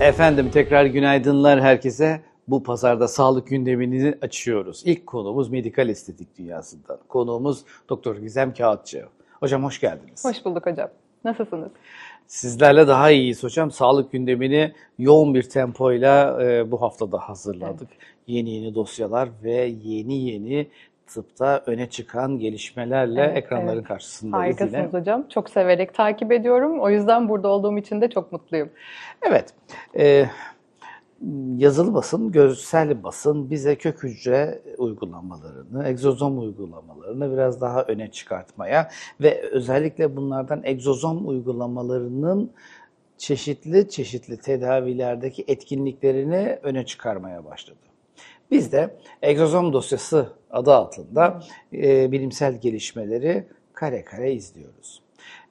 Efendim tekrar günaydınlar herkese. Bu pazarda sağlık gündemini açıyoruz. İlk konuğumuz medikal estetik dünyasından. Konuğumuz Doktor Gizem Kağıtçı. Hocam hoş geldiniz. Hoş bulduk hocam. Nasılsınız? Sizlerle daha iyiyiz hocam. Sağlık gündemini yoğun bir tempoyla e, bu haftada hazırladık. Yeni yeni dosyalar ve yeni yeni tıpta öne çıkan gelişmelerle Evet, ekranların evet. karşısındayız Harikasınız yine. hocam. Çok severek takip ediyorum. O yüzden burada olduğum için de çok mutluyum. Evet. Ee, yazılı basın, görsel basın bize kök hücre uygulamalarını, egzozom uygulamalarını biraz daha öne çıkartmaya ve özellikle bunlardan egzozom uygulamalarının çeşitli çeşitli tedavilerdeki etkinliklerini öne çıkarmaya başladı. Biz de egzozom dosyası adı altında e, bilimsel gelişmeleri kare kare izliyoruz.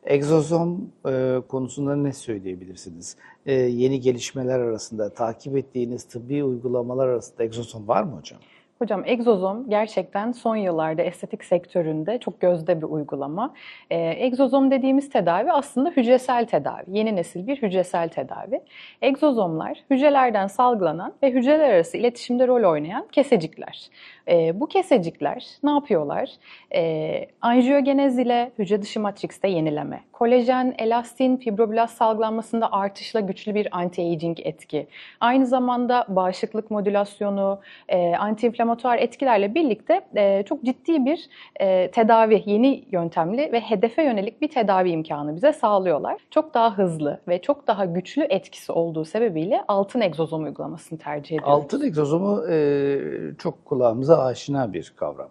Egzozom e, konusunda ne söyleyebilirsiniz? E, yeni gelişmeler arasında takip ettiğiniz tıbbi uygulamalar arasında egzozom var mı hocam? Hocam egzozom gerçekten son yıllarda estetik sektöründe çok gözde bir uygulama. Ee, egzozom dediğimiz tedavi aslında hücresel tedavi. Yeni nesil bir hücresel tedavi. Egzozomlar hücrelerden salgılanan ve hücreler arası iletişimde rol oynayan kesecikler. Ee, bu kesecikler ne yapıyorlar? Ee, anjiyogenez ile hücre dışı matrikste yenileme, kolajen, elastin, fibroblast salgılanmasında artışla güçlü bir anti-aging etki. Aynı zamanda bağışıklık modülasyonu, e, antiinflamatuar etkilerle birlikte e, çok ciddi bir e, tedavi, yeni yöntemli ve hedefe yönelik bir tedavi imkanı bize sağlıyorlar. Çok daha hızlı ve çok daha güçlü etkisi olduğu sebebiyle altın egzozom uygulamasını tercih ediyoruz. Altın egzozomu e, çok kulağımıza aşina bir kavram.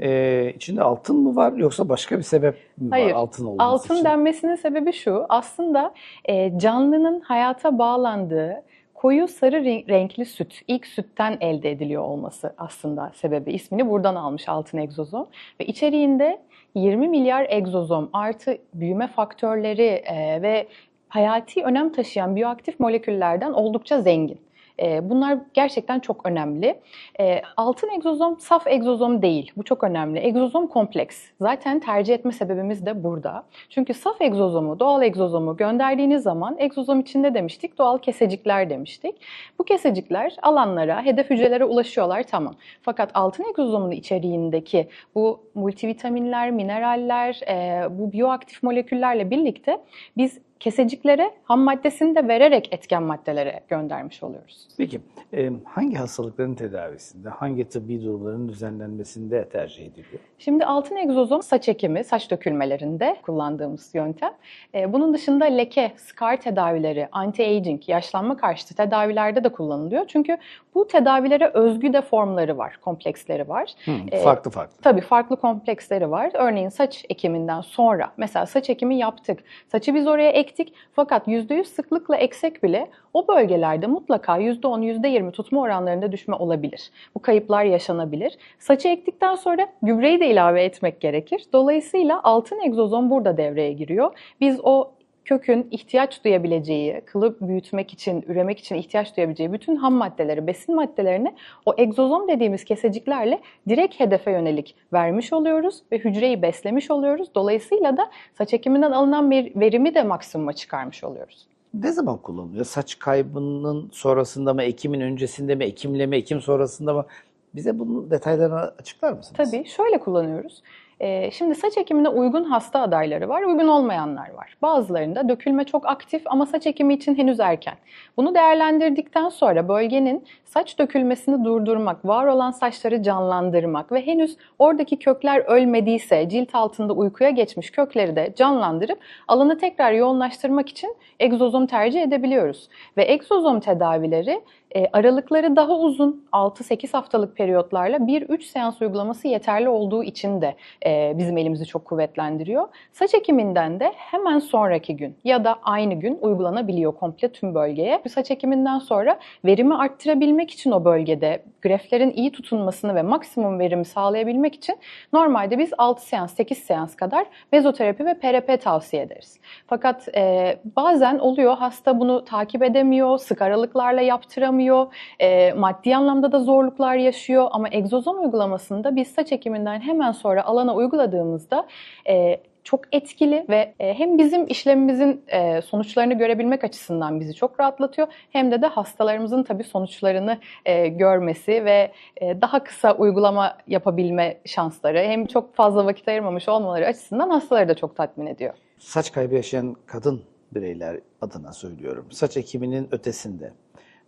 E, içinde altın mı var yoksa başka bir sebep mi var Hayır, altın olması Altın için? denmesinin sebebi şu, aslında e, canlının hayata bağlandığı koyu sarı ren- renkli süt, ilk sütten elde ediliyor olması aslında sebebi. İsmini buradan almış altın egzozom. Ve içeriğinde 20 milyar egzozom artı büyüme faktörleri e, ve hayati önem taşıyan biyoaktif moleküllerden oldukça zengin. E, Bunlar gerçekten çok önemli. E, Altın egzozom saf egzozom değil. Bu çok önemli. Egzozom kompleks. Zaten tercih etme sebebimiz de burada. Çünkü saf egzozomu, doğal egzozomu gönderdiğiniz zaman egzozom içinde demiştik, doğal kesecikler demiştik. Bu kesecikler alanlara, hedef hücrelere ulaşıyorlar tamam. Fakat altın egzozomun içeriğindeki bu multivitaminler, mineraller, e, bu biyoaktif moleküllerle birlikte biz keseciklere ham maddesini de vererek etken maddelere göndermiş oluyoruz. Peki e, hangi hastalıkların tedavisinde, hangi tıbbi durumların düzenlenmesinde tercih ediliyor? Şimdi altın egzozom saç ekimi, saç dökülmelerinde kullandığımız yöntem. Ee, Bunun dışında leke, scar tedavileri, anti-aging, yaşlanma karşıtı tedavilerde de kullanılıyor. Çünkü bu tedavilere özgü de formları var, kompleksleri var. Hı, Ee, farklı farklı. Tabii farklı kompleksleri var. Örneğin saç ekiminden sonra, mesela saç ekimi yaptık, saçı biz oraya ektik fakat %100 sıklıkla eksek bile o bölgelerde mutlaka %10, %20 tutma oranlarında düşme olabilir. Bu kayıplar yaşanabilir. Saçı ektikten sonra gübreyi de ilave etmek gerekir. Dolayısıyla altın egzozom burada devreye giriyor. Biz o kökün ihtiyaç duyabileceği, kılı büyütmek için, üremek için ihtiyaç duyabileceği bütün ham maddeleri, besin maddelerini o egzozom dediğimiz keseciklerle direkt hedefe yönelik vermiş oluyoruz ve hücreyi beslemiş oluyoruz. Dolayısıyla da saç ekiminden alınan bir verimi de maksimuma çıkarmış oluyoruz. Ne zaman kullanılıyor? Saç kaybının sonrasında mı, ekimin öncesinde mi, ekimle mi, ekim sonrasında mı? Bize bunun detaylarını açıklar mısınız? Tabii şöyle kullanıyoruz. Ee, Şimdi saç ekimine uygun hasta adayları var, uygun olmayanlar var. Bazılarında dökülme çok aktif ama saç ekimi için henüz erken. Bunu değerlendirdikten sonra bölgenin saç dökülmesini durdurmak, var olan saçları canlandırmak ve henüz oradaki kökler ölmediyse cilt altında uykuya geçmiş kökleri de canlandırıp alanı tekrar yoğunlaştırmak için egzozom tercih edebiliyoruz. Ve egzozom tedavileri e, aralıkları daha uzun 6-8 haftalık periyotlarla 1-3 seans uygulaması yeterli olduğu için de e, bizim elimizi çok kuvvetlendiriyor. Saç ekiminden de hemen sonraki gün ya da aynı gün uygulanabiliyor komple tüm bölgeye. Saç ekiminden sonra verimi arttırabilmek için o bölgede greflerin iyi tutunmasını ve maksimum verimi sağlayabilmek için normalde biz 6 seans, 8 seans kadar mezoterapi ve PRP tavsiye ederiz. Fakat e, bazen oluyor hasta bunu takip edemiyor, sık aralıklarla yaptıramıyor, e, maddi anlamda da zorluklar yaşıyor ama egzozom uygulamasında biz saç ekiminden hemen sonra alana uyguladığımızda e, çok etkili ve e, hem bizim işlemimizin e, sonuçlarını görebilmek açısından bizi çok rahatlatıyor hem de de hastalarımızın tabii sonuçlarını e, görmesi ve daha kısa uygulama yapabilme şansları hem çok fazla vakit ayırmamış olmaları açısından hastaları da çok tatmin ediyor. Saç kaybı yaşayan kadın bireyler adına söylüyorum. Saç ekiminin ötesinde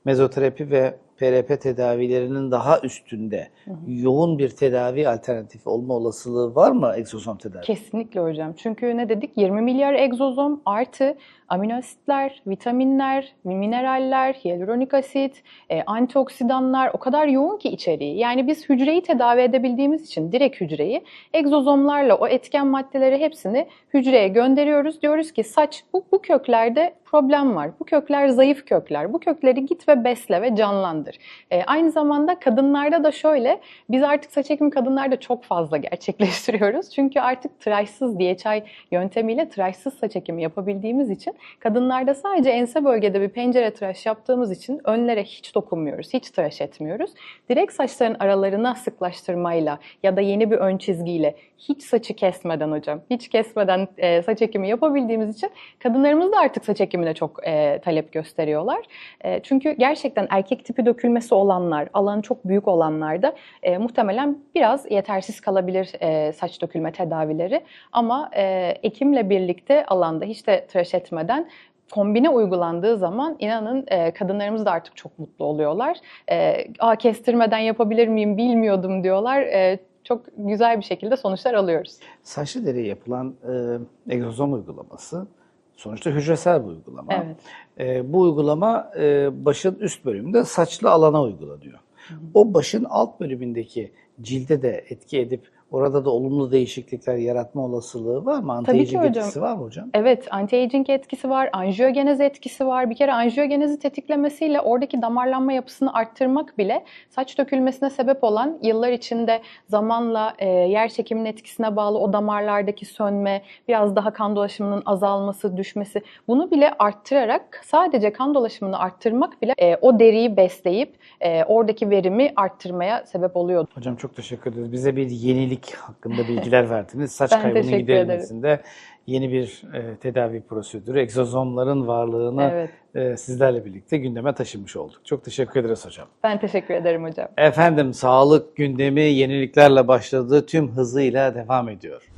mezoterapi ve PRP tedavilerinin daha üstünde yoğun bir tedavi alternatifi olma olasılığı var mı egzozom tedavi? Kesinlikle hocam. Çünkü ne dedik? 20 milyar egzozom artı amino asitler, vitaminler, mineraller, hyaluronik asit, e, antioksidanlar o kadar yoğun ki içeriği. Yani biz hücreyi tedavi edebildiğimiz için direkt hücreyi egzozomlarla o etken maddeleri hepsini hücreye gönderiyoruz. Diyoruz ki saç bu, bu köklerde problem var. Bu kökler zayıf kökler. Bu kökleri git ve besle ve canlandır. E, aynı zamanda kadınlarda da şöyle biz artık saç ekimi kadınlarda çok fazla gerçekleştiriyoruz. Çünkü artık tıraşsız DHI yöntemiyle tıraşsız saç ekimi yapabildiğimiz için kadınlarda sadece ense bölgede bir pencere tıraş yaptığımız için önlere hiç dokunmuyoruz, hiç tıraş etmiyoruz. Direkt saçların aralarına sıklaştırmayla ya da yeni bir ön çizgiyle hiç saçı kesmeden hocam, hiç kesmeden e, saç ekimi yapabildiğimiz için kadınlarımız da artık saç ekimine çok e, talep gösteriyorlar. E, çünkü gerçekten erkek tipi dökülmesi olanlar, alanı çok büyük olanlarda e, muhtemelen biraz yetersiz kalabilir e, saç dökülme tedavileri. Ama e, ekimle birlikte alanda hiç de tıraş etmeden kombine uygulandığı zaman inanın e, kadınlarımız da artık çok mutlu oluyorlar. E, Aa, kestirmeden yapabilir miyim bilmiyordum diyorlar. E, çok güzel bir şekilde sonuçlar alıyoruz. Saçlı deriye yapılan e, egzozom uygulaması sonuçta hücresel bir uygulama. Evet. E, bu uygulama e, başın üst bölümünde saçlı alana uygulanıyor. O başın alt bölümündeki cilde de etki edip orada da olumlu değişiklikler yaratma olasılığı var mı? Anti-aging etkisi var mı hocam? Evet, anti-aging etkisi var, anjiyogenez etkisi var. Bir kere anjiyogenezi tetiklemesiyle oradaki damarlanma yapısını arttırmak bile saç dökülmesine sebep olan yıllar içinde zamanla e, yer çekiminin etkisine bağlı o damarlardaki sönme, biraz daha kan dolaşımının azalması, düşmesi bunu bile arttırarak sadece kan dolaşımını arttırmak bile e, o deriyi besleyip e, oradaki verimi arttırmaya sebep oluyor. Hocam çok teşekkür ederiz. Bize bir yenilik hakkında bilgiler verdiniz. Saç Ben kaybının giderilmesinde yeni bir e, tedavi prosedürü, egzozomların varlığını Evet. e, sizlerle birlikte gündeme taşımış olduk. Çok teşekkür ederiz hocam. Ben teşekkür ederim hocam. Efendim sağlık gündemi yeniliklerle başladı, tüm hızıyla devam ediyor.